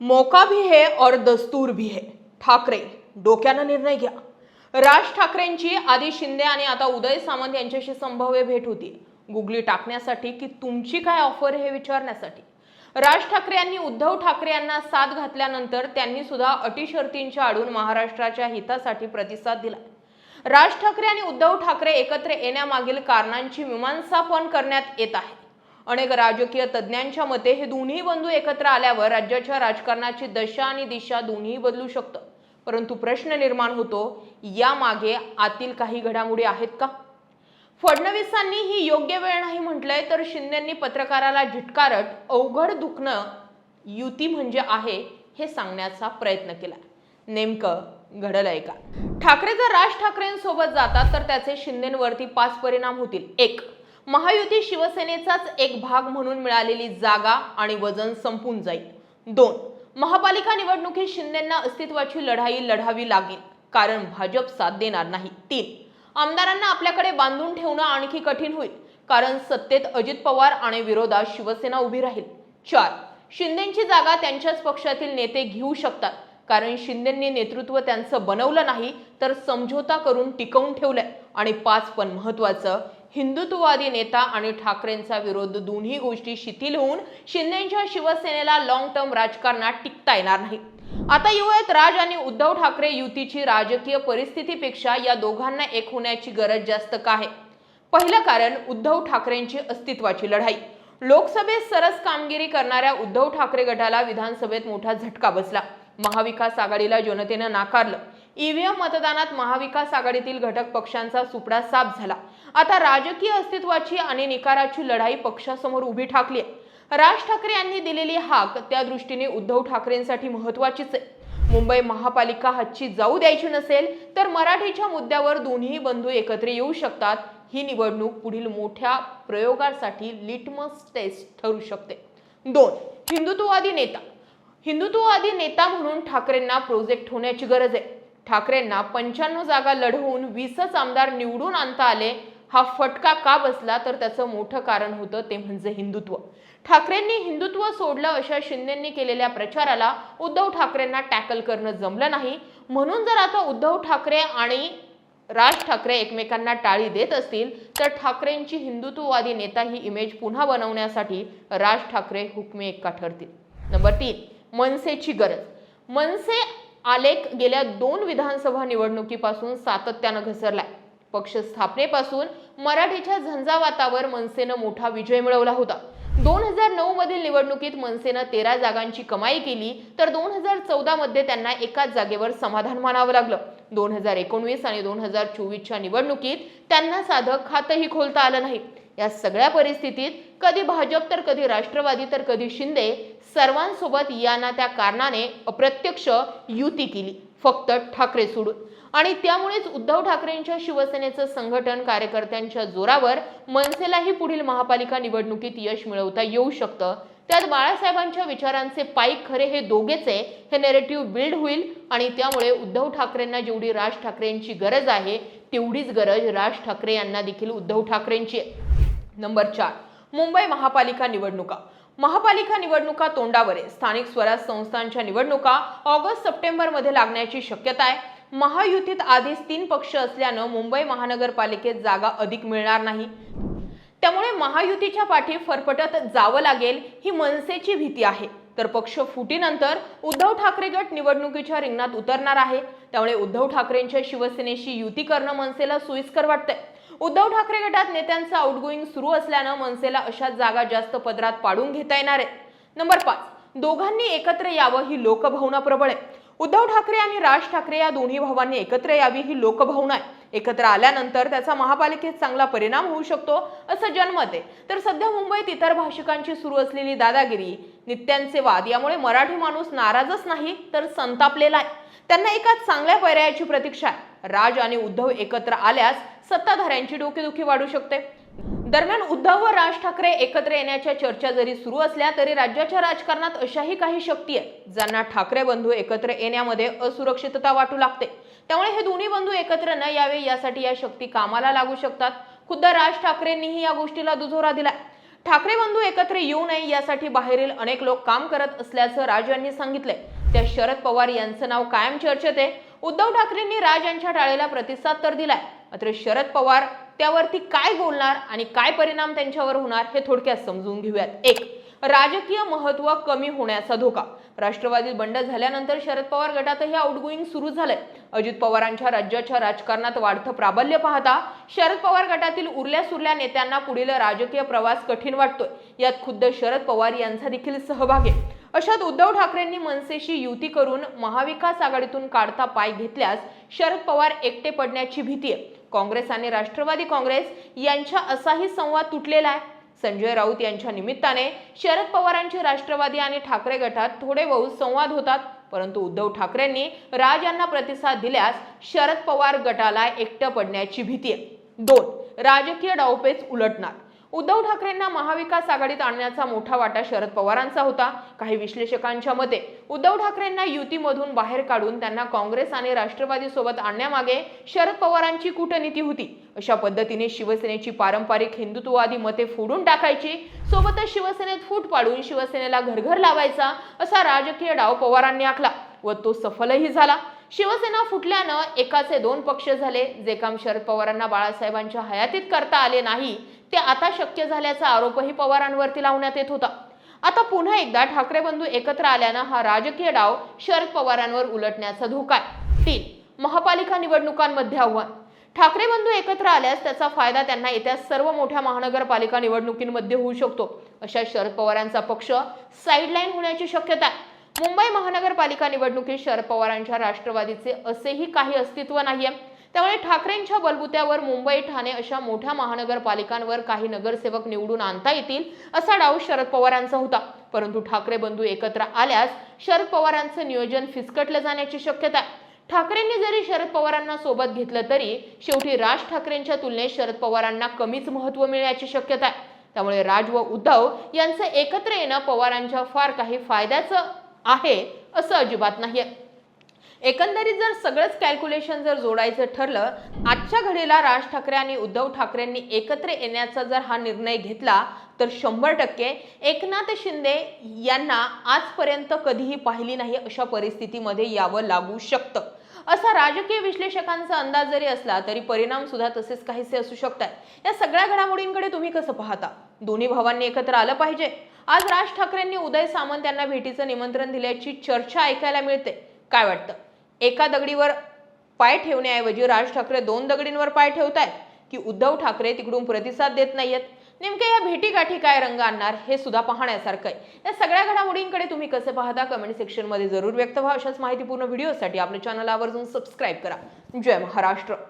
मौका भी है और दस्तूर भी है. ठाकरे डोक्यानं निर्णय घ्या. राज ठाकरेंची आधी शिंदे आणि आता उदय सामंत यांच्याशी संभाव्य भेट होती. गुगली टाकण्यासाठी की तुमची काय ऑफर हे विचारण्यासाठी. राज ठाकरे यांनी उद्धव ठाकरे यांना साथ घातल्यानंतर त्यांनी सुद्धा अटी शर्तींच्या आडून महाराष्ट्राच्या हितासाठी प्रतिसाद दिला. राज ठाकरे आणि उद्धव ठाकरे एकत्र येण्यामागील कारणांची मीमांसा पण करण्यात येत आहे. अनेक राजकीय तज्ज्ञांच्या मते हे दोन्ही बंधू एकत्र आल्यावर राज्याच्या राजकारणाची दशा आणि दिशा दोन्ही बदलू शकतं. परंतु प्रश्न निर्माण होतो यामागे आतील काही घडामोडी आहेत का? फडणवीसांनी ही योग्य वेळ नाही म्हटलंय तर शिंदेंनी पत्रकाराला झिटकारत अवघड दुखणं युती म्हणजे आहे हे सांगण्याचा प्रयत्न केला. नेमकं घडलंय का? ठाकरे जर राज ठाकरेंसोबत जातात तर त्याचे शिंदेवरती पाच परिणाम होतील. एक महायुती शिवसेनेचाच एक भाग म्हणून मिळालेली जागा आणि वजन संपून जाईल. दोन महापालिका निवडणुकीत शिंदेंना अस्तित्वाची लढाई लढावी लागेल कारण भाजप साथ देणार नाही. तीन आमदारांना आपल्याकडे बांधून ठेवणं आणखी कठीण होईल कारण सत्तेत अजित पवार आणि विरोधात शिवसेना उभी राहील. चार शिंदेची जागा त्यांच्याच पक्षातील नेते घेऊ शकतात कारण शिंदेंनी नेतृत्व त्यांचं बनवलं नाही तर समझोता करून टिकवून ठेवलंय. आणि पाच पण महत्वाचं हिंदुत्ववादी नेता आणि ठाकरेंचा विरोध दोन्ही गोष्टी शिथिल होऊन शिंदेच्या शिवसेनेला लॉंग टर्म राजकारणात टिकता येणार नाही. आता येऊयात राज आणि उद्धव ठाकरे युतीची राजकीय परिस्थितीपेक्षा या दोघांना एक होण्याची गरज जास्त का आहे? पहिलं कारण उद्धव ठाकरेंची अस्तित्वाची लढाई. लोकसभेत सरस कामगिरी करणाऱ्या उद्धव ठाकरे गटाला विधानसभेत मोठा झटका बसला. महाविकास आघाडीला जनतेनं नाकारलं. ईव्हीएम मतदानात महाविकास आघाडीतील घटक पक्षांचा सुपडा साफ झाला. आता राजकीय अस्तित्वाची आणि निकाराची लढाई पक्षासमोर उभी ठाकली आहे. राज ठाकरे यांनी दिलेली हाक त्या दृष्टीने उद्धव ठाकरेंसाठी महत्वाचीच आहे. मुंबई महापालिका हच्ची जाऊ द्यायची नसेल तर मराठीच्या मुद्द्यावर दोन्ही बंधू एकत्र येऊ शकतात. ही निवडणूक पुढील मोठ्या प्रयोगासाठी लिटमस टेस्ट ठरू शकते. दोन हिंदुत्ववादी नेता. हिंदुत्ववादी नेता म्हणून ठाकरेंना प्रोजेक्ट होण्याची गरज आहे. ठाकरेंना पंच्याण्णव जागा लढवून वीसच आमदार निवडून आणता आले हा फटका का बसला? तर त्याचं मोठं कारण होतं ते म्हणजे हिंदुत्व. ठाकरेंनी हिंदुत्व सोडलं अशा शिंदेंनी केलेल्या प्रचाराला उद्धव ठाकरेंना टॅकल करणं जमलं नाही. म्हणून जर आता उद्धव ठाकरे आणि राज ठाकरे एकमेकांना टाळी देत असतील तर ठाकरेंची हिंदुत्ववादी नेता ही इमेज पुन्हा बनवण्यासाठी राज ठाकरे हुकमे एक्का ठरतील? नंबर तीन मनसेची गरज. मनसे आलेख गेल्या दोन विधानसभा निवडणुकीपासून सातत्यानं घसरलाय. पक्ष स्थापनेपासून मराठीच्या झंझावातावर मनसेनं मोठा विजय मिळवला होता. दोन हजार नऊ मधील निवडणुकीत मनसेनं तेरा जागांची कमाई केली तर दोन हजार चौदा मध्ये त्यांना एकाच जागेवर समाधान मानावं लागलं. दोन हजार एकोणवीस आणि दोन हजार चोवीसच्या निवडणुकीत त्यांना साधं खातंही खोलता आलं नाही. या सगळ्या परिस्थितीत कधी भाजप तर कधी राष्ट्रवादी तर कधी शिंदे सर्वांसोबत याना त्या कारणाने अप्रत्यक्ष युती केली फक्त ठाकरे सोडून. आणि त्यामुळेच उद्धव ठाकरेंच्या शिवसेनेचं संघटन कार्यकर्त्यांच्या जोरावर मनसेलाही पुढील महापालिका निवडणुकीत यश मिळवता येऊ शकतं. त्यात बाळासाहेबांच्या विचारांचे पाईक खरे हे दोघेच आहे हे नेरेटिव्ह बिल्ड होईल आणि त्यामुळे उद्धव ठाकरेंना जेवढी राज ठाकरेंची गरज आहे तेवढीच गरज राज ठाकरे यांना देखील उद्धव ठाकरेंची आहे. नंबर चार मुंबई महापालिका निवडणुका. महापालिका निवडणुका तोंडावर. आहे स्थानिक स्वराज संस्थांच्या निवडणुका ऑगस्ट सप्टेंबरमध्ये लागण्याची शक्यता आहे. महायुतीत आधीच तीन पक्ष असल्यानं मुंबई महानगरपालिकेत जागा अधिक मिळणार नाही. त्यामुळे महायुतीच्या पाठी फरफटत जावं लागेल ही मनसेची भीती आहे. तर पक्ष फुटीनंतर उद्धव ठाकरे गट निवडणुकीच्या रिंगणात उतरणार आहे. त्यामुळे उद्धव ठाकरेंच्या शिवसेनेशी युती करणं मनसेला सोयीस्कर वाटतंय. उद्धव ठाकरे गटात नेत्यांचं आउटगोईंग सुरू असल्यानं मनसेला अशाच जागा जास्त पदरात पाडून घेता येणार आहेत. नंबर पाच दोघांनी एकत्र यावं ही लोकभावना प्रबळ आहे. उद्धव ठाकरे आणि राज ठाकरे या दोन्ही भावांनी एकत्र यावी ही लोकभावना आहे. एकत्र आल्यानंतर त्याचा महापालिकेत चांगला परिणाम होऊ शकतो असं जनमत आहे. तर सध्या मुंबईत इतर भाषिकांची सुरू असलेली दादागिरी नित्यांचे वाद यामुळे मराठी माणूस नाराजच नाही तर संतापलेला आहे. त्यांना एका चांगल्या पर्यायाची प्रतीक्षा आहे. राज आणि उद्धव एकत्र आल्यास सत्ताधाऱ्यांची डोकेदुखी वाढू शकते. दरम्यान उद्धव व राज ठाकरे एकत्र येण्याच्या चर्चा जरी सुरू असल्या तरी राज्याच्या राजकारणात अशाही काही शक्ती आहेत ज्यांना ठाकरे बंधू एकत्र येण्यामध्ये असुरक्षितता वाटू लागते. त्यामुळे हे दोन्ही बंधू एकत्र न यावे यासाठी या शक्ती कामाला लागू शकतात. खुद्द राज ठाकरेंनीही या गोष्टीला दुजोरा दिला ठाकरे बंधू एकत्र येऊ नये यासाठी बाहेरील अनेक लोक काम करत असल्याचं राज यांनी सांगितलंय. त्या शरद पवार यांचं नाव कायम चर्चेत आहे. उद्धव ठाकरेंनी राज यांच्या टाळेला प्रतिसाद तर दिलाय. मात्र शरद पवार त्यावरती काय बोलणार आणि काय परिणाम त्यांच्यावर होणार हे थोडक्यात समजून घेऊयात. एक राजकीय महत्त्व कमी होण्याचा धोका. राष्ट्रवादीत बंड झाल्यानंतर शरद पवार गटातही आउटगोईंग सुरू झालंय. अजित पवारांच्या राज्याच्या राजकारणात वाढतं प्राबल्य पाहता शरद पवार गटातील उरल्या सुरल्या नेत्यांना पुढील राजकीय प्रवास कठीण वाटतोय. यात खुद्द शरद पवार यांचा देखील सहभाग आहे. अशात उद्धव ठाकरेंनी मनसेशी युती करून महाविकास आघाडीतून काढता पाय घेतल्यास शरद पवार एकटे पडण्याची भीती आहे. काँग्रेस आणि राष्ट्रवादी काँग्रेस यांच्या असाही संवाद तुटलेला आहे. संजय राऊत यांच्या निमित्ताने शरद पवारांचे राष्ट्रवादी आणि ठाकरे गटात थोडे बहुत संवाद होतात. परंतु उद्धव ठाकरेंनी राज यांना प्रतिसाद दिल्यास शरद पवार गटाला एकटं पडण्याची भीती आहे. दोन राजकीय डावपेच उलटणार. उद्धव ठाकरेंना महाविकास आघाडीत आणण्याचा मोठा वाटा शरद पवारांचा होता. काही विश्लेषकांच्या मते उद्धव ठाकरेंना युतीमधून बाहेर काढून त्यांना काँग्रेस आणि राष्ट्रवादी सोबत आणण्यामागे शरद पवारांची कूटनीती होती. अशा पद्धतीने शिवसेनेची पारंपरिक हिंदुत्ववादी मते फोडून टाकायची सोबतच शिवसेनेत फूट पाडून शिवसेनेला घरघर लावायचा असा राजकीय डाव पवारांनी आखला व तो सफलही झाला. शिवसेना फुटल्यानं एकाचे दोन पक्ष झाले जे काम शरद पवारांना बाळासाहेबांच्या हयातीत करता आले नाही ते आता शक्य झाल्याचा आरोपही पवारांवरती लावण्यात येत होता. आता पुन्हा एकदा ठाकरे बंधू एकत्र आल्यानं हा राजकीय डाव शरद पवारांवर उलटण्याचा धोका आहे. तीन महापालिका निवडणुकांमध्ये आव्हान. ठाकरे बंधू एकत्र आल्यास त्याचा फायदा त्यांना येत्या सर्व मोठ्या महानगरपालिका निवडणुकींमध्ये होऊ शकतो. अशा शरद पवारांचा पक्ष साईडलाईन होण्याची शक्यता आहे. मुंबई महानगरपालिका निवडणुकीत शरद पवारांच्या राष्ट्रवादीचे असेही काही अस्तित्व नाहीये. त्यामुळे ठाकरेंच्या बलबुत्यावर मुंबई ठाणे अशा मोठ्या महानगरपालिकांवर काही नगरसेवक निवडून आणता येतील असा डाव शरद पवारांचा होता. परंतु ठाकरे बंधू एकत्र आल्यास शरद पवारांचं नियोजन फिसकटलं जाण्याची शक्यता आहे. ठाकरेंनी जरी शरद पवारांना सोबत घेतलं तरी शेवटी राज ठाकरेंच्या तुलनेत शरद पवारांना कमीच महत्त्व मिळण्याची शक्यता आहे. त्यामुळे राज व उद्धव यांचं एकत्र येणं पवारांच्या फार काही फायद्याचं आहे असं अजिबात नाहीये. एकंदरीत जर सगळंच कॅल्क्युलेशन जर जोडायचं ठरलं आजच्या घडीला राज ठाकरे आणि उद्धव ठाकरेंनी एकत्र येण्याचा जर हा निर्णय घेतला तर शंभर टक्के एकनाथ शिंदे यांना आजपर्यंत कधीही पाहिली नाही अशा परिस्थितीमध्ये यावं लागू शकतं. असा राजकीय विश्लेषकांचा अंदाज जरी असला तरी परिणाम सुद्धा तसेच काहीसे असू शकतात या सगळ्या घडामोडींकडे तुम्ही कसं पाहता? दोन्ही भावांनी एकत्र आलं पाहिजे. आज राज ठाकरेंनी उदय सामंत यांना भेटीचं निमंत्रण दिल्याची चर्चा ऐकायला मिळते. काय वाटतं? एका दगडीवर पाय ठेवण्याऐवजी राज ठाकरे दोन दगडींवर पाय ठेवतायत की उद्धव ठाकरे तिकडून प्रतिसाद देत नाहीयेत. नेमके या भेटीगाठी काय रंग आणणार हे सुद्धा पाहण्यासारखं आहे. या सगळ्या घडामोडींकडे तुम्ही कसे पाहता कमेंट सेक्शनमध्ये जरूर व्यक्त व्हा. अशाच माहितीपूर्ण व्हिडिओसाठी आपल्या चॅनल आवर्जून सबस्क्राईब करा. जय महाराष्ट्र.